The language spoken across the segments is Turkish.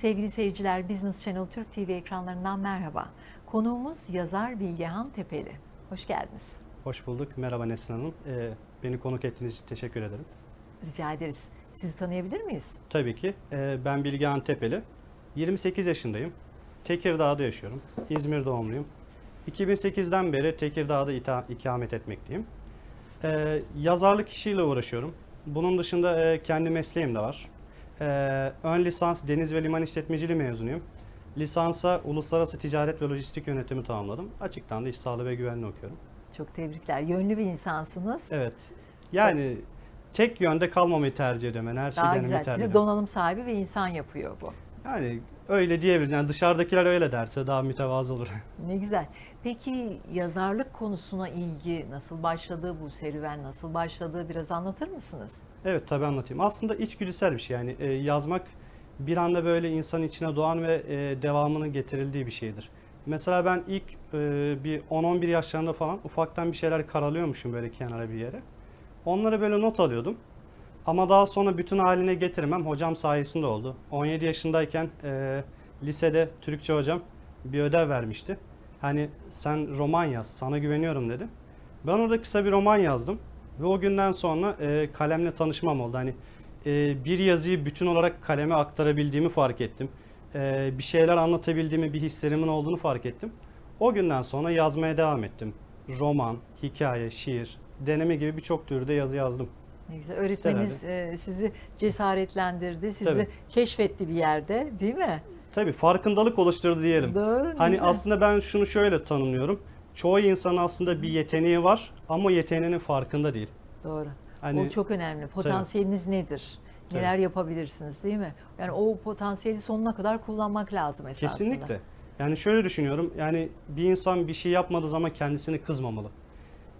Sevgili seyirciler, Business Channel Türk TV ekranlarından merhaba. Konuğumuz yazar Bilgehan Tepeli. Hoş geldiniz. Hoş bulduk. Merhaba Nesrin Hanım. Ee, beni konuk ettiğiniz için teşekkür ederim. Rica ederiz. Sizi tanıyabilir miyiz? Tabii ki. Ee, ben Bilgehan Tepeli. 28 yaşındayım. Tekirdağ'da yaşıyorum. İzmir doğumluyum. 2008'den beri Tekirdağ'da ita- ikamet etmekteyim. Ee, yazarlık işiyle uğraşıyorum. Bunun dışında e, kendi mesleğim de var. Ee, ön lisans Deniz ve Liman İşletmeciliği mezunuyum. Lisansa Uluslararası Ticaret ve Lojistik Yönetimi tamamladım. Açıktan da iş sağlığı ve güvenliği okuyorum. Çok tebrikler. Yönlü bir insansınız. Evet. Yani tek yönde kalmamayı tercih ediyorum. Yani her şeyi Daha güzel. tercih Sizi ediyorum. donanım sahibi ve insan yapıyor bu. Yani öyle diyebiliriz. Yani dışarıdakiler öyle derse daha mütevazı olur. Ne güzel. Peki yazarlık konusuna ilgi nasıl başladı? Bu serüven nasıl başladı? Biraz anlatır mısınız? Evet tabii anlatayım. Aslında içgüdüsel bir şey. Yani e, yazmak bir anda böyle insanın içine doğan ve e, devamının getirildiği bir şeydir. Mesela ben ilk e, bir 10-11 yaşlarında falan ufaktan bir şeyler karalıyormuşum böyle kenara bir yere. Onları böyle not alıyordum. Ama daha sonra bütün haline getirmem hocam sayesinde oldu. 17 yaşındayken e, lisede Türkçe hocam bir ödev vermişti. Hani sen roman yaz, sana güveniyorum dedi. Ben orada kısa bir roman yazdım. Ve o günden sonra e, kalemle tanışmam oldu. Hani e, bir yazıyı bütün olarak kaleme aktarabildiğimi fark ettim. E, bir şeyler anlatabildiğimi, bir hislerimin olduğunu fark ettim. O günden sonra yazmaya devam ettim. Roman, hikaye, şiir, deneme gibi birçok türde yazı yazdım. Ne güzel. Öğretmeniniz e, sizi cesaretlendirdi, sizi Tabii. keşfetti bir yerde, değil mi? Tabii farkındalık oluşturdu diyelim. Doğru. Hani güzel. aslında ben şunu şöyle tanımlıyorum. Çoğu insan aslında bir yeteneği var ama yeteneğinin farkında değil. Doğru. Hani o çok önemli. Potansiyeliniz nedir? Tabii. Neler yapabilirsiniz değil mi? Yani o potansiyeli sonuna kadar kullanmak lazım esasında. Kesinlikle. Yani şöyle düşünüyorum. Yani bir insan bir şey yapmadığı zaman kendisini kızmamalı.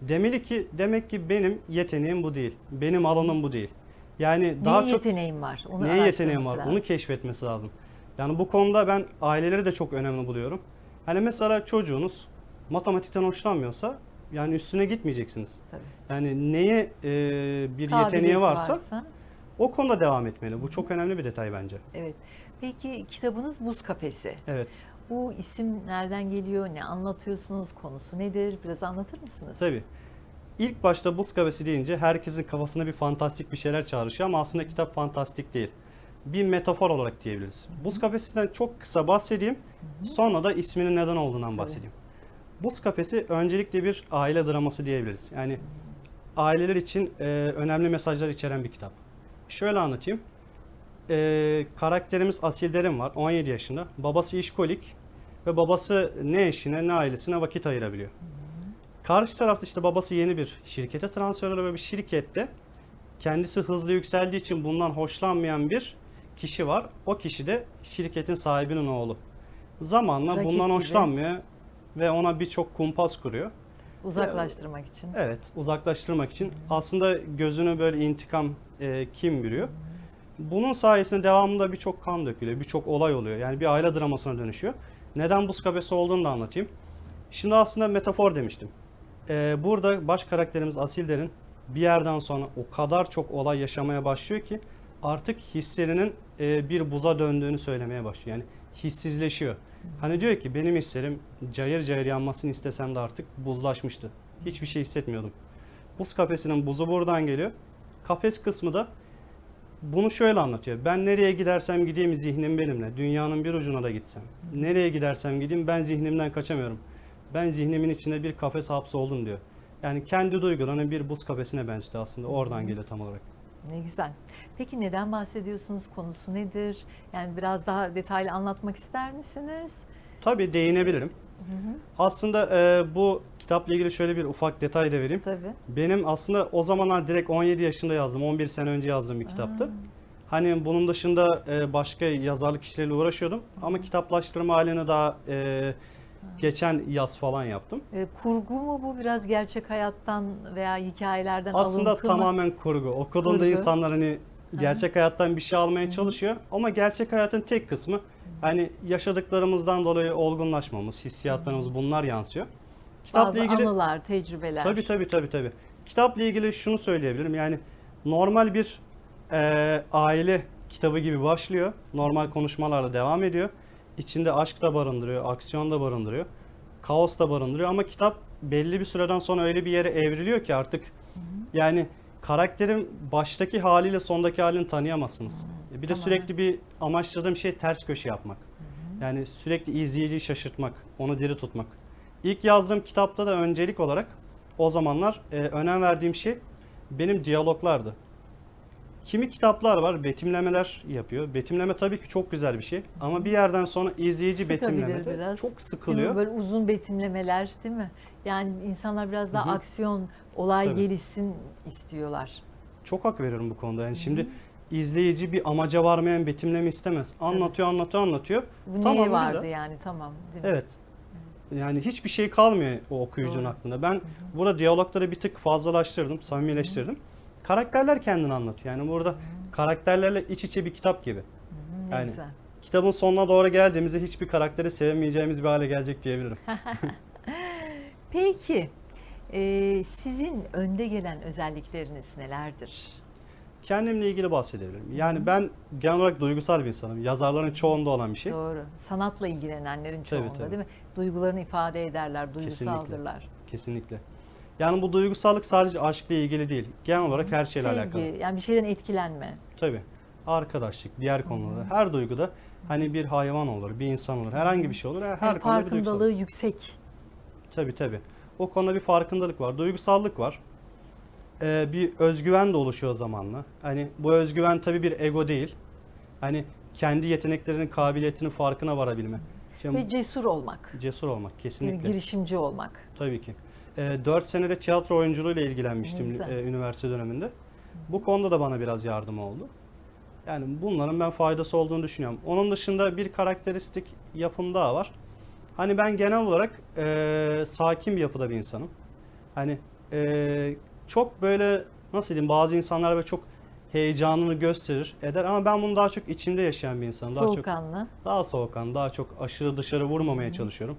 Demeli ki demek ki benim yeteneğim bu değil. Benim alanım bu değil. Yani Neye daha çok yeteneğim var? Onu neye yeteneğim var? araştırması Onu lazım. keşfetmesi lazım. Yani bu konuda ben aileleri de çok önemli buluyorum. Hani mesela çocuğunuz matematikten hoşlanmıyorsa yani üstüne gitmeyeceksiniz. Tabii. Yani neye e, bir yeteneği Kabiliyeti varsa o konuda devam etmeli. Bu çok önemli bir detay bence. Evet. Peki kitabınız Buz Kafesi. Evet. Bu isim nereden geliyor? Ne anlatıyorsunuz? Konusu nedir? Biraz anlatır mısınız? Tabii. İlk başta buz kafesi deyince herkesin kafasına bir fantastik bir şeyler çağrışıyor ama aslında kitap fantastik değil. Bir metafor olarak diyebiliriz. Buz kafesinden çok kısa bahsedeyim. Sonra da isminin neden olduğundan bahsedeyim. Buz kafesi öncelikle bir aile draması diyebiliriz. Yani aileler için e, önemli mesajlar içeren bir kitap. Şöyle anlatayım. E, karakterimiz Asil Derin var. 17 yaşında. Babası işkolik ve babası ne eşine ne ailesine vakit ayırabiliyor. Karşı tarafta işte babası yeni bir şirkete transfer oluyor ve bir şirkette kendisi hızlı yükseldiği için bundan hoşlanmayan bir kişi var. O kişi de şirketin sahibinin oğlu. Zamanla Rakip bundan gibi. hoşlanmıyor ve ona birçok kumpas kuruyor. Uzaklaştırmak için. Evet, uzaklaştırmak için aslında gözünü böyle intikam, e, kim bürüyor. Bunun sayesinde devamında birçok kan dökülüyor, birçok olay oluyor. Yani bir aile dramasına dönüşüyor. Neden buz kafesi olduğunu da anlatayım. Şimdi aslında metafor demiştim. E, burada baş karakterimiz Asilder'in bir yerden sonra o kadar çok olay yaşamaya başlıyor ki artık hislerinin e, bir buza döndüğünü söylemeye başlıyor. Yani hissizleşiyor. Hani diyor ki benim hislerim cayır cayır yanmasını istesem de artık buzlaşmıştı. Hiçbir şey hissetmiyordum. Buz kafesinin buzu buradan geliyor. Kafes kısmı da bunu şöyle anlatıyor. Ben nereye gidersem gideyim zihnim benimle. Dünyanın bir ucuna da gitsem. Nereye gidersem gideyim ben zihnimden kaçamıyorum. Ben zihnimin içinde bir kafes hapsoldum diyor. Yani kendi duygularını bir buz kafesine benzetiyor aslında. Oradan geliyor tam olarak. Ne güzel. Peki neden bahsediyorsunuz? Konusu nedir? Yani biraz daha detaylı anlatmak ister misiniz? Tabii değinebilirim. Aslında e, bu kitapla ilgili şöyle bir ufak detay da vereyim. Tabii. Benim aslında o zamanlar direkt 17 yaşında yazdım. 11 sene önce yazdığım bir kitaptı. Hani bunun dışında e, başka yazarlık işleriyle uğraşıyordum. Ama kitaplaştırma halini daha e, geçen yaz falan yaptım. E, kurgu mu bu? Biraz gerçek hayattan veya hikayelerden Aslında alıntı mı? tamamen kurgu. Okuduğunda Kurgu. insanlar hani gerçek hayattan bir şey almaya çalışıyor. Ama gerçek hayatın tek kısmı hani yaşadıklarımızdan dolayı olgunlaşmamız, hissiyatlarımız bunlar yansıyor. Kitapla Bazı ilgili anılar, tecrübeler. Tabii tabii tabii tabii. Kitapla ilgili şunu söyleyebilirim. Yani normal bir e, aile kitabı gibi başlıyor. Normal konuşmalarla devam ediyor. İçinde aşk da barındırıyor, aksiyon da barındırıyor. Kaos da barındırıyor ama kitap belli bir süreden sonra öyle bir yere evriliyor ki artık yani karakterin baştaki haliyle sondaki halini tanıyamazsınız. Bir de tamamen. sürekli bir amaçladığım şey ters köşe yapmak. Yani sürekli izleyiciyi şaşırtmak, onu diri tutmak. İlk yazdığım kitapta da öncelik olarak o zamanlar e, önem verdiğim şey benim diyaloglardı. Kimi kitaplar var, betimlemeler yapıyor. Betimleme tabii ki çok güzel bir şey ama bir yerden sonra izleyici Sıkabilir betimlemede biraz. çok Değil mi? sıkılıyor. Böyle uzun betimlemeler değil mi? Yani insanlar biraz daha Hı hı. aksiyon, olay Tabii. gelişsin istiyorlar. Çok hak veriyorum bu konuda. Yani şimdi izleyici bir amaca varmayan betimleme istemez. Anlatıyor, anlatıyor, anlatıyor. Bu Tamam, neye güzel. vardı yani tamam değil mi? Evet. Yani hiçbir şey kalmıyor o okuyucunun Doğru. aklında. Ben burada diyalogları bir tık fazlalaştırdım, samimileştirdim. Karakterler kendini anlatıyor. Yani burada karakterlerle iç içe bir kitap gibi. Hı, ne Yani güzel. Kitabın sonuna doğru geldiğimizde hiçbir karakteri sevemeyeceğimiz bir hale gelecek diyebilirim. Peki e, sizin önde gelen özellikleriniz nelerdir? Kendimle ilgili bahsedebilirim. Yani ben genel olarak duygusal bir insanım. Yazarların çoğunda olan bir şey. Doğru. Sanatla ilgilenenlerin Tabii, çoğunda tabii. değil mi? Duygularını ifade ederler, duygusaldırlar. Kesinlikle. Yani bu duygusallık sadece aşkla ilgili değil. Genel olarak her şeyle Sevgi, alakalı. yani bir şeyden etkilenme. Tabii. Arkadaşlık, diğer konularda, her duyguda hani bir hayvan olur, bir insan olur, herhangi bir şey olur. Her Yani konuda bir duygusallık. farkındalığı yüksek. Tabii tabii. O konuda bir farkındalık var, duygusallık var. Ee, bir özgüven de oluşuyor zamanla. Hani bu özgüven tabii bir ego değil. Hani kendi yeteneklerinin, kabiliyetinin farkına varabilme. Şimdi Ve cesur olmak. cesur olmak Bir kesinlikle. girişimci olmak. Tabii ki. E, 4 senede tiyatro oyunculuğuyla ilgilenmiştim güzel. e, üniversite döneminde. Bu konuda da bana biraz yardım oldu. Yani bunların ben faydası olduğunu düşünüyorum. Onun dışında bir karakteristik yapım daha var. Hani ben genel olarak e, sakin bir yapıda bir insanım. Hani e, çok böyle nasıl diyeyim bazı insanlar böyle çok heyecanını gösterir eder ama ben bunu daha çok içimde yaşayan bir insanım. Daha çok Soğukkanlı. daha soğukkan, daha çok aşırı dışarı vurmamaya çalışıyorum.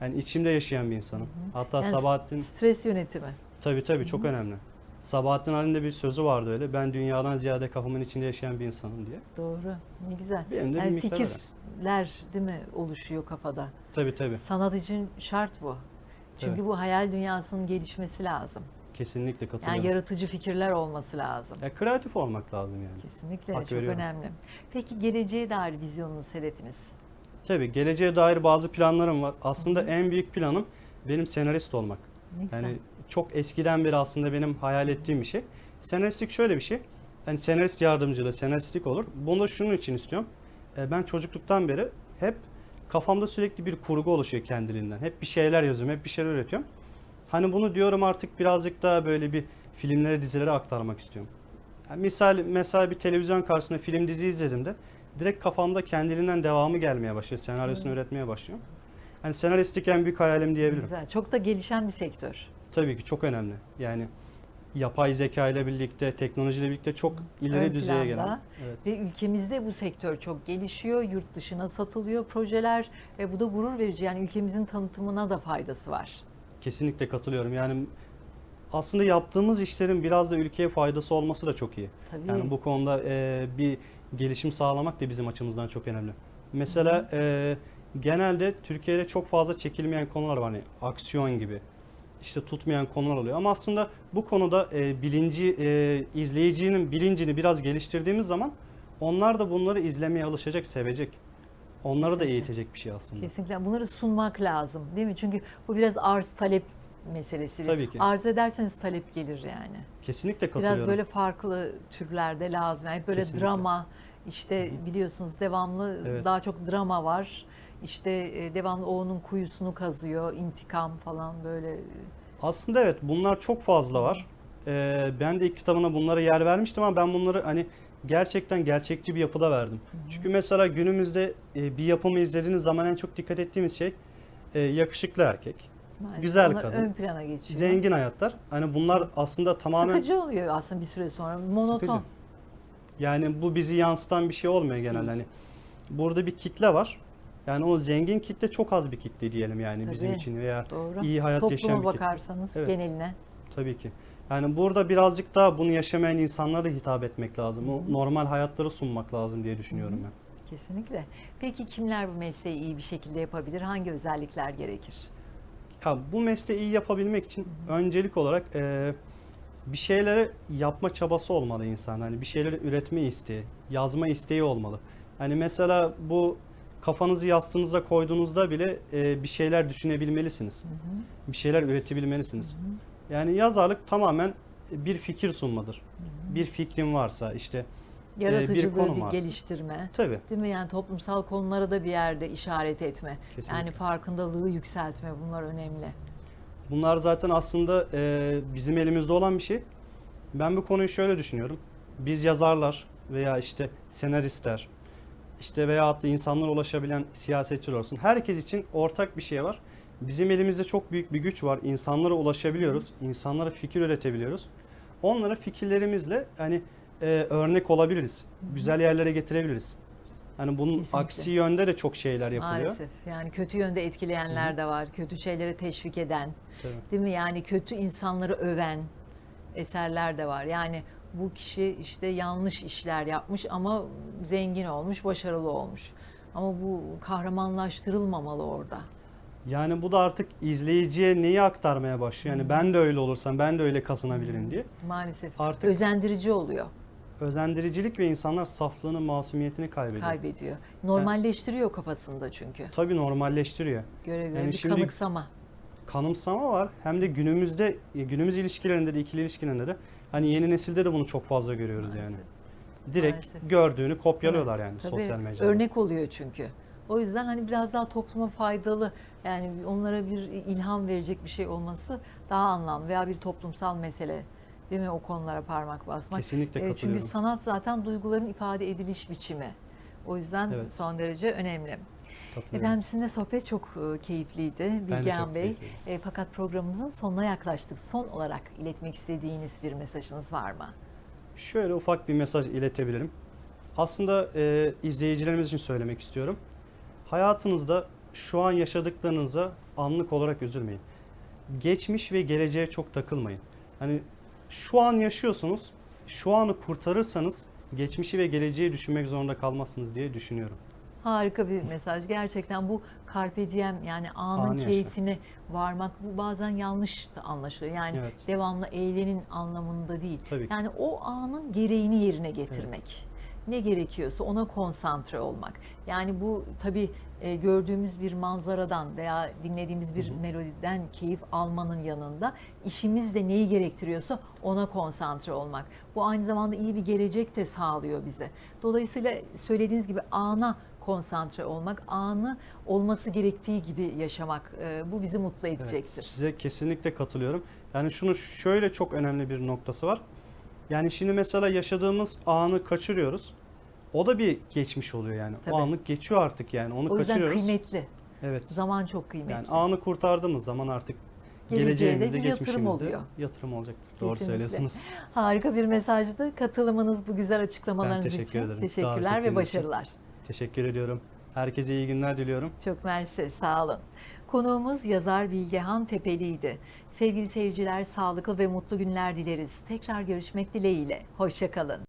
Yani içimde yaşayan bir insanım. Hatta Yani Sabahattin Stres yönetimi. tabii tabii çok önemli. Sabahattin Ali'nin de bir sözü vardı öyle. Ben dünyadan ziyade kafamın içinde yaşayan bir insanım diye. Doğru. Ne güzel. Benim de bir Yani miktar öyle. fikirler değil mi oluşuyor kafada. Tabii tabii. Sanat için şart bu. Çünkü Evet. bu hayal dünyasının gelişmesi lazım. Kesinlikle katılıyorum. Yani yaratıcı fikirler olması lazım. Ya kreatif olmak lazım yani. Kesinlikle Hak çok veriyorum. önemli. Peki geleceğe dair vizyonunuz, hedefiniz? Tabii geleceğe dair bazı planlarım var. Aslında en büyük planım benim senarist olmak. Yani çok eskiden beri aslında benim hayal ettiğim bir şey. Senaristlik şöyle bir şey. Yani senarist yardımcılığı, senaristlik olur. Bunu da şunun için istiyorum. E, Ben çocukluktan beri hep kafamda sürekli bir kurgu oluşuyor kendiliğinden. Hep bir şeyler yazıyorum, hep bir şeyler üretiyorum. Hani bunu diyorum artık birazcık daha böyle bir filmlere, dizilere aktarmak istiyorum. Yani misal mesela bir televizyon karşısında film dizi izlediğimde direkt kafamda kendiliğinden devamı gelmeye başlıyor. Senaryosunu üretmeye başlıyorum. Hani senaristlik en büyük hayalim diyebilirim. Güzel. Çok da gelişen bir sektör. Tabii ki çok önemli. Yani yapay zeka ile birlikte, teknolojiyle birlikte çok ileri Ön düzeye gelen. Evet. Ve ülkemizde bu sektör çok gelişiyor. Yurt dışına satılıyor projeler. Ve bu da gurur verici. Yani ülkemizin tanıtımına da faydası var. Kesinlikle katılıyorum. Yani aslında yaptığımız işlerin biraz da ülkeye faydası olması da çok iyi. Tabii. Yani bu konuda e, bir gelişim sağlamak da bizim açımızdan çok önemli. Mesela e, genelde Türkiye'de çok fazla çekilmeyen konular var. Hani aksiyon gibi. işte tutmayan konular oluyor. Ama aslında bu konuda e, bilinci, e, izleyicinin bilincini biraz geliştirdiğimiz zaman onlar da bunları izlemeye alışacak, sevecek. Onları da Kesinlikle. eğitecek bir şey aslında. Kesinlikle bunları sunmak lazım değil mi? Çünkü bu biraz arz talep meselesi. Tabii ki. Arz ederseniz talep gelir yani. Kesinlikle katılıyorum. Biraz böyle farklı türlerde lazım. Yani böyle Kesinlikle. drama işte biliyorsunuz devamlı Evet. daha çok drama var. İşte e, devamlı o onun kuyusunu kazıyor, intikam falan böyle. Aslında evet bunlar çok fazla var. Ee, ben de ilk kitabına bunlara yer vermiştim ama ben bunları hani gerçekten gerçekçi bir yapıda verdim. Çünkü mesela günümüzde e, bir yapımı izlediğiniz zaman en çok dikkat ettiğimiz şey e, yakışıklı erkek, Maalesef Güzel onlar kadın, ön plana geçiyor. zengin hayatlar. Hani bunlar aslında tamamen Sıkıcı oluyor aslında bir süre sonra. Monoton. Sıkıcı. yani bu bizi yansıtan bir şey olmuyor genelde. Hani burada bir kitle var. Yani o zengin kitle çok az bir kitle diyelim yani bizim Tabii. için veya Doğru. iyi hayat yaşayan Topluma bir kitle. bakarsanız Evet. geneline. Tabii ki. Yani burada birazcık daha bunu yaşamayan insanlara hitap etmek lazım. O normal hayatları sunmak lazım diye düşünüyorum ben. Kesinlikle. Peki kimler bu mesleği iyi bir şekilde yapabilir? Hangi özellikler gerekir? Ya bu mesleği iyi yapabilmek için öncelik olarak e, bir şeyleri yapma çabası olmalı insan. Hani bir şeyleri üretme isteği, yazma isteği olmalı. Hani mesela bu kafanızı yastığınıza koyduğunuzda bile e, bir şeyler düşünebilmelisiniz. Bir şeyler üretebilmelisiniz. Yani yazarlık tamamen bir fikir sunmadır. Bir fikrin varsa işte Yaratıcılığı konu bir varsa. geliştirme. tabii Değil mi? Yani toplumsal konulara da bir yerde işaret etme. Kesinlikle. Yani farkındalığı yükseltme bunlar önemli. Bunlar zaten aslında e, bizim elimizde olan bir şey. Ben bu konuyu şöyle düşünüyorum. Biz yazarlar veya işte senaristler, işte veya da insanlara ulaşabilen siyasetçiler olsun. Herkes için ortak bir şey var. Bizim elimizde çok büyük bir güç var. İnsanlara ulaşabiliyoruz. insanlara fikir üretebiliyoruz. Onlara fikirlerimizle hani e, örnek olabiliriz. Güzel yerlere getirebiliriz. Hani bunun Kesinlikle. aksi yönde de çok şeyler yapılıyor. Maalesef. Yani kötü yönde etkileyenler de var. Kötü şeyleri teşvik eden. Tabii. Değil mi? Yani kötü insanları öven eserler de var. Yani bu kişi işte yanlış işler yapmış ama zengin olmuş, başarılı olmuş. Ama bu kahramanlaştırılmamalı orada. Yani bu da artık izleyiciye neyi aktarmaya başlıyor? Yani ben de öyle olursam ben de öyle kazanabilirim diye. Maalesef. Artık Özendirici oluyor, özendiricilik ve insanlar saflığını, masumiyetini kaybediyor. kaybediyor. Normalleştiriyor kafasında çünkü. Tabii normalleştiriyor. Göre göre Yani bir şimdi- kanıksama. Kanımsama var. Hem de günümüzde günümüz ilişkilerinde de ikili ilişkilerinde de hani yeni nesilde de bunu çok fazla görüyoruz yani. Maalesef. Direkt Maalesef. gördüğünü kopyalıyorlar yani Tabii, sosyal medyada. Örnek oluyor çünkü. O yüzden hani biraz daha topluma faydalı yani onlara bir ilham verecek bir şey olması daha anlamlı veya bir toplumsal mesele değil mi o konulara parmak basmak. Kesinlikle çünkü katılıyorum. sanat zaten duyguların ifade ediliş biçimi. O yüzden Evet. son derece önemli. Efendim sizinle sohbet çok e, keyifliydi Bilgehan Bey. E, fakat programımızın sonuna yaklaştık. Son olarak iletmek istediğiniz bir mesajınız var mı? Şöyle ufak bir mesaj iletebilirim. Aslında e, izleyicilerimiz için söylemek istiyorum. Hayatınızda şu an yaşadıklarınıza anlık olarak üzülmeyin. Geçmiş ve geleceğe çok takılmayın. Hani şu an yaşıyorsunuz, şu anı kurtarırsanız geçmişi ve geleceği düşünmek zorunda kalmazsınız diye düşünüyorum. Harika bir mesaj. Gerçekten bu carpe diem yani anın Anı yaşa. keyfine varmak bu bazen yanlış da anlaşılıyor. Yani Evet. devamlı eğlenin anlamında değil. Tabii ki. Yani o anın gereğini yerine getirmek. Ne gerekiyorsa ona konsantre olmak. Yani bu tabii e, gördüğümüz bir manzaradan veya dinlediğimiz bir melodiden keyif almanın yanında işimiz de neyi gerektiriyorsa ona konsantre olmak. Bu aynı zamanda iyi bir gelecek de sağlıyor bize. Dolayısıyla söylediğiniz gibi ana konsantre olmak, anı olması gerektiği gibi yaşamak e, bu bizi mutlu Evet, edecektir. size kesinlikle katılıyorum. Yani şunu şöyle çok önemli bir noktası var. Yani şimdi mesela yaşadığımız anı kaçırıyoruz. O da bir geçmiş oluyor yani. Tabii. O anlık geçiyor artık yani. Onu O yüzden kaçırıyoruz. kıymetli. Evet. Zaman çok kıymetli. Yani anı kurtardığımız zaman artık geleceğimizde, bir yatırım oluyor. yatırım olacaktır. Doğru Kesinlikle. söylüyorsunuz. Harika bir mesajdı. Katılımınız, bu güzel açıklamalarınız teşekkür için ederim. teşekkürler ve ettiğiniz için. başarılar. Teşekkür ediyorum. Herkese iyi günler diliyorum. Çok mersi, sağ olun. Konuğumuz yazar Bilgehan Tepeli'ydi. Sevgili seyirciler, sağlıklı ve mutlu günler dileriz. Tekrar görüşmek dileğiyle. Hoşçakalın.